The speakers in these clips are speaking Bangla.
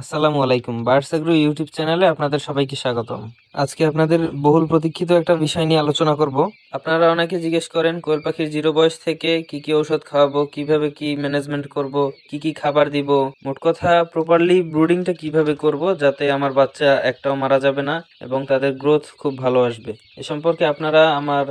আসসালামু আলাইকুম। বার্ডস এগ্রো ইউটিউব চ্যানেলে আপনাদের সবাইকে স্বাগতম। আজকে আপনাদের বহুল প্রতীক্ষিত একটা বিষয় নিয়ে আলোচনা করব। আপনারা অনেকে জিজ্ঞেস করেন, কোয়েল পাখির জিরো বয়স থেকে কি কি ঔষধ খাওয়াবো, কীভাবে কি ম্যানেজমেন্ট করব, কি কি খাবার দিব, মোট কথা প্রপারলি ব্রুডিংটা কীভাবে করব যাতে আমার বাচ্চা একটাও মারা যাবে না এবং তাদের গ্রোথ খুব ভালো আসবে। এ সম্পর্কে আপনারা আমার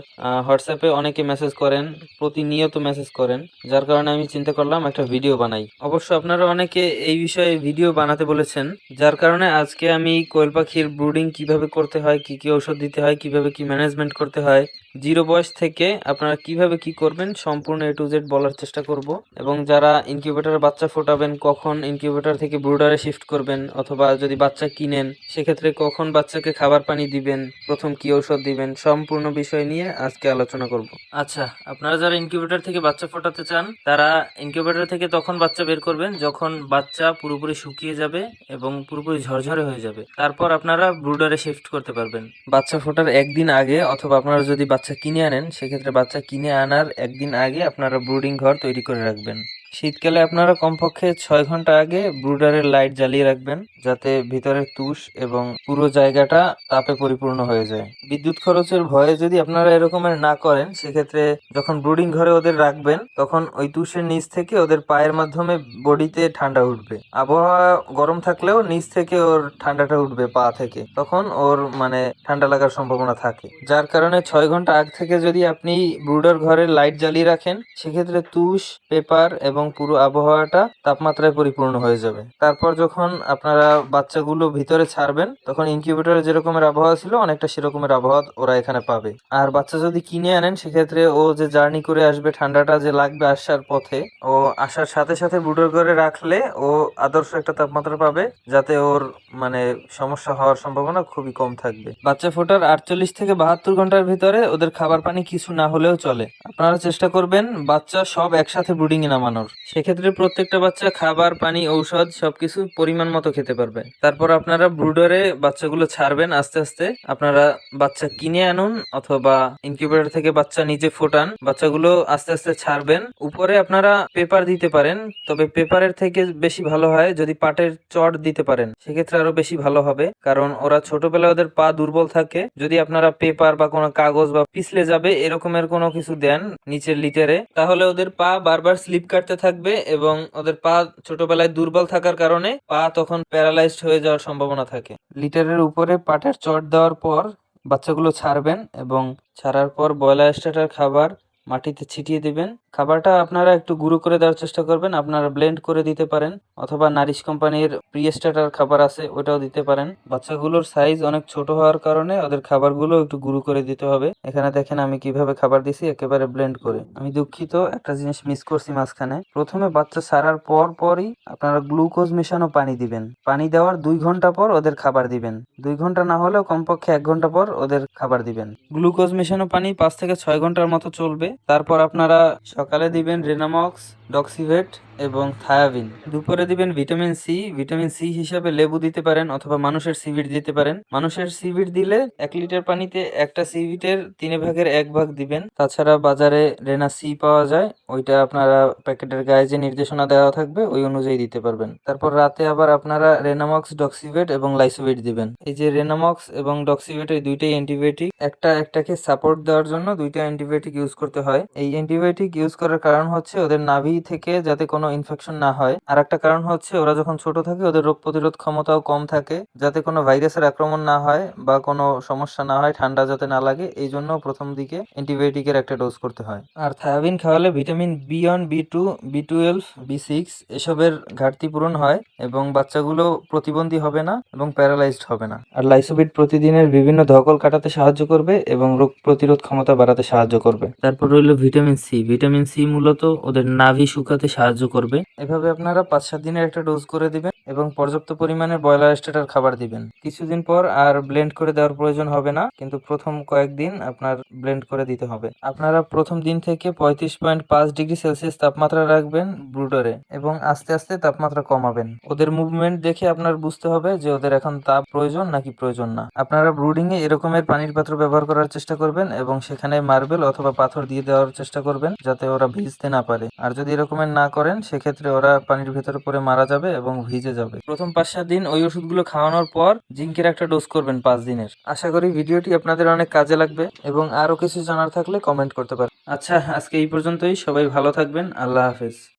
হোয়াটসঅ্যাপে অনেকে মেসেজ করেন, প্রতিনিয়ত মেসেজ করেন, যার কারণে আমি চিন্তা করলাম একটা ভিডিও বানাই। অবশ্য আপনারা অনেকে এই বিষয়ে ভিডিও বানাতে বলেছেন, যার কারণে আজকে আমি কোয়েল পাখির ব্রুডিং কীভাবে করতে হয়, কি কি ওষুধ দিতে হয়, কীভাবে কি ম্যানেজমেন্ট করতে হয় জিরো বয়স থেকে আপনারা কীভাবে কি করবেন সম্পূর্ণ এ টু জেড বলার চেষ্টা করব। এবং যারা ইনকিউবেটরে বাচ্চা ফোটাবেন কখন ইনকিউবেটর থেকে ব্রুডারে শিফট করবেন অথবা যদি বাচ্চা কিনেন সেক্ষেত্রে কখন বাচ্চাকে খাবার পানি দিবেন প্রথম কি ঔষধ দিবেন সম্পূর্ণ বিষয় নিয়ে আজকে আলোচনা করব। আচ্ছা আপনারা যারা ইনকিউবেটর থেকে বাচ্চা ফোটাতে চান তারা ইনকিউবেটর থেকে তখন বাচ্চা বের করবেন যখন বাচ্চা পুরোপুরি শুকিয়ে যাবে এবং পুরোপুরি ঝরঝরে হয়ে যাবে। তারপর আপনারা ব্রুডারে শিফট করতে পারবেন। বাচ্চা ফোটার একদিন আগে অথবা আপনারা যদি বাচ্চা কিনে আনেন, সেক্ষেত্রে বাচ্চা কিনে আনার একদিন আগে আপনারা ব্রুডিং ঘর তৈরি করে রাখবেন। শীতকালে আপনারা কমপক্ষে ছয় ঘণ্টা আগে ব্রুডারের লাইট জ্বালিয়ে রাখবেন, যাতে ভিতরের তুষ এবং পুরো জায়গাটা তাপে পরিপূর্ণ হয়ে যায়। বিদ্যুৎ খরচের ভয়ে যদি আপনারা এরকমের না করেন, সেক্ষেত্রে যখন ব্রুডিং ঘরে ওদের রাখবেন, তখন ওই তুষের নিচ থেকে ওদের পায়ের মাধ্যমে বডিতে ঠান্ডা উঠবে। আবহাওয়া গরম থাকলেও নিচ থেকে ওর ঠান্ডাটা উঠবে পা থেকে। তখন ওর মানে ঠান্ডা লাগার সম্ভাবনা থাকে। যার কারণে ছয় ঘণ্টা আগ থেকে যদি আপনি ব্রুডার ঘরে লাইট জ্বালিয়ে রাখেন, সেক্ষেত্রে তুষ, পেপার এবং পুরো আবহাওয়াটা তাপমাত্রায় পরিপূর্ণ হয়ে যাবে। তারপর যখন আপনারা বাচ্চাগুলো ভিতরে ছাড়বেন, তখন ইনকিউবেটরে যেরকমের আবহাওয়া ছিল, অনেকটা সেরকমের আবহাওয়া ওরা এখানে পাবে। আর বাচ্চা যদি কিনে আনেন, সেক্ষেত্রে ও যে জার্নি করে আসবে, ঠান্ডাটা যে লাগবে আসার পথে, ও আসার সাথে সাথে ব্রুডার করে রাখলে ও আদর্শ একটা তাপমাত্রা পাবে, যাতে ওর মানে সমস্যা হওয়ার সম্ভাবনা খুবই কম থাকবে। বাচ্চা ফোটার আটচল্লিশ থেকে বাহাত্তর ঘণ্টার ভিতরে ওদের খাবার পানি কিছু না হলেও চলে। আপনারা চেষ্টা করবেন বাচ্চা সব একসাথে ব্রুডিং এ নামানোর। সেক্ষেত্রে প্রত্যেকটা বাচ্চা খাবার, পানি, ঔষধ সবকিছু পরিমাণ মতো খেতে পারবে। তারপর আপনারা ব্রুডারে বাচ্চাগুলো ছাড়বেন আস্তে আস্তে। আপনারা বাচ্চা কিনে আনুন অথবা ইনকিউবেটর থেকে বাচ্চা নিজে ফোটান। বাচ্চাগুলো আস্তে আস্তে ছাড়বেন। উপরে আপনারা পেপার দিতে পারেন। তবে পেপারের থেকে বেশি ভালো হয় যদি পাটের চট দিতে পারেন। সেক্ষেত্রে আরও বেশি ভালো হবে। কারণ ওরা ছোটবেলায় ওদের পা দুর্বল থাকে। যদি আপনারা পেপার বা কোনো কাগজ বা পিছলে যাবে, এরকমের কোনো কিছু দেন নিচের লিটারে, তাহলে ওদের পা বারবার স্লিপ কাটতে থাকবে এবং ওদের পা ছোটবেলায় দুর্বল থাকার কারণে পা তখন প্যারালাইজড হয়ে যাওয়ার সম্ভাবনা থাকে। লিটারের উপরে পাটের চট দেওয়ার পর বাচ্চাগুলো ছাড়বেন এবং ছাড়ার পর ব্রয়লার স্টার্টার খাবার মাটিতে ছিটিয়ে দিবেন। খাবারটা আপনারা একটু গুঁড়ো করে দেওয়ার চেষ্টা করবেন। আপনারা ব্লেন্ড করে দিতে পারেন, অথবা নারিশ কোম্পানির প্রিয়েস্টাটার খাবার আছে, ওটাও দিতে পারেন। বাচ্চাগুলোর সাইজ অনেক ছোট হওয়ার কারণে ওদের খাবারগুলো একটু গুঁড়ো করে দিতে হবে। এখানে দেখেন আমি কীভাবে খাবার দিছি, একেবারে ব্লেন্ড করে। আমি দুঃখিত, একটা জিনিস মিস করছি মাঝখানে। প্রথমে বাচ্চা সারার পর পরই আপনারা গ্লুকোজ মেশানো পানি দিবেন। পানি দেওয়ার দুই ঘণ্টা পর ওদের খাবার দিবেন। দুই ঘণ্টা না হলেও কমপক্ষে এক ঘণ্টা পর ওদের খাবার দিবেন। গ্লুকোজ মেশানো পানি পাঁচ থেকে ছয় ঘণ্টার মতো চলবে। তারপর আপনারা সকালে দিবেন রেনামক্স ডক্সিভেট এবং থায়াবিন। দুপুরে দিবেন ভিটামিন সি। ভিটামিন সি হিসাবে লেবু দিতে পারেন অথবা মানুষের সিভিট দিতে পারেন। মানুষের সিভিট দিলে এক লিটার পানিতে একটা সিভিটের তিন ভাগের এক ভাগ দিবেন। তাছাড়া বাজারে রেনা সি পাওয়া যায়। ওইটা আপনারা প্যাকেটের গায়ে যে নির্দেশনা দেওয়া থাকবে, ওই অনুযায়ী দিতে পারবেন। তারপর রাতে আবার আপনারা রেনামক্স, ডক্সিভেট এবং লাইসোভেট দিবেন। এই যে রেনামক্স এবং ডক্সিভেট এই দুইটাই অ্যান্টিবায়োটিক। একটা একটাকে সাপোর্ট দেওয়ার জন্য দুইটা অ্যান্টিবায়োটিক ইউজ করতে হয়। এই অ্যান্টিবায়োটিক ইউজ করার কারণ হচ্ছে ওদের নাভি থেকে যাতে কোনো ইনফেকশন না হয়। আর একটা কারণ হচ্ছে ওরা যখন ছোট থাকে, ওদের রোগ প্রতিরোধ ক্ষমতাও কম থাকে, যাতে কোনো ভাইরাসের আক্রমণ না হয় বা কোনো সমস্যা না হয়, ঠান্ডা যাতে না লাগে এই জন্য প্রথম দিকে অ্যান্টিবায়োটিকের একটা ডোজ করতে হয়। আর থায়াবিন খাওয়ালে vitamin B one B two B twelve B six এসবের ঘাটতি পূরণ হয় এবং বাচ্চাগুলো প্রতিবন্ধী হবে না এবং প্যারালাইজড হবে না। আর লাইসোবিট প্রতিদিনের বিভিন্ন ধকল কাটাতে সাহায্য করবে এবং রোগ প্রতিরোধ ক্ষমতা বাড়াতে সাহায্য করবে। তারপর রইল ভিটামিন সি ভিটামিন সি মূলত ওদের নাভি শুকাতে সাহায্য করবে। এভাবে আপনারা পাঁচ সাত দিনের একটা ডোজ করে দিবেন এবং পর্যাপ্ত পরিমাণে ব্রয়লার স্টেটার খাবার দিবেন। কিছুদিন পর আর ব্লেন্ড করে দেওয়ার প্রয়োজন হবে না, কিন্তু প্রথম কয়েকদিন আপনার ব্লেন্ড করে দিতে হবে। আপনারা প্রথম দিন থেকে পঁয়ত্রিশ পয়েন্ট পাঁচ ডিগ্রি সেলসিয়াস তাপমাত্রা রাখবেন ব্রুডারে এবং আস্তে আস্তে তাপমাত্রা কমাবেন। ওদের মুভমেন্ট দেখে আপনার বুঝতে হবে যে ওদের এখন তাপ প্রয়োজন নাকি প্রয়োজন না। আপনারা ব্রুডিং এ এরকমের পানির পাত্র ব্যবহার করার চেষ্টা করবেন এবং সেখানে মার্বেল অথবা পাথর দিয়ে দেওয়ার চেষ্টা করবেন যাতে ওরা ভিজতে না পারে। আর যদি এরকমের না করেন, সেক্ষেত্রে ওরা পানির ভেতরে পড়ে মারা যাবে এবং ভিজে যাবে। প্রথম পাঁচ সাত দিন ওই ওষুধগুলো খাওয়ানোর পর জিঙ্কের একটা ডোজ করবেন পাঁচ দিনের। আশা করি ভিডিওটি আপনাদের অনেক কাজে লাগবে এবং আরও কিছু জানার থাকলে কমেন্ট করতে পারেন। আচ্ছা আজকে এই পর্যন্তই। সবাই ভালো থাকবেন। আল্লাহ হাফেজ।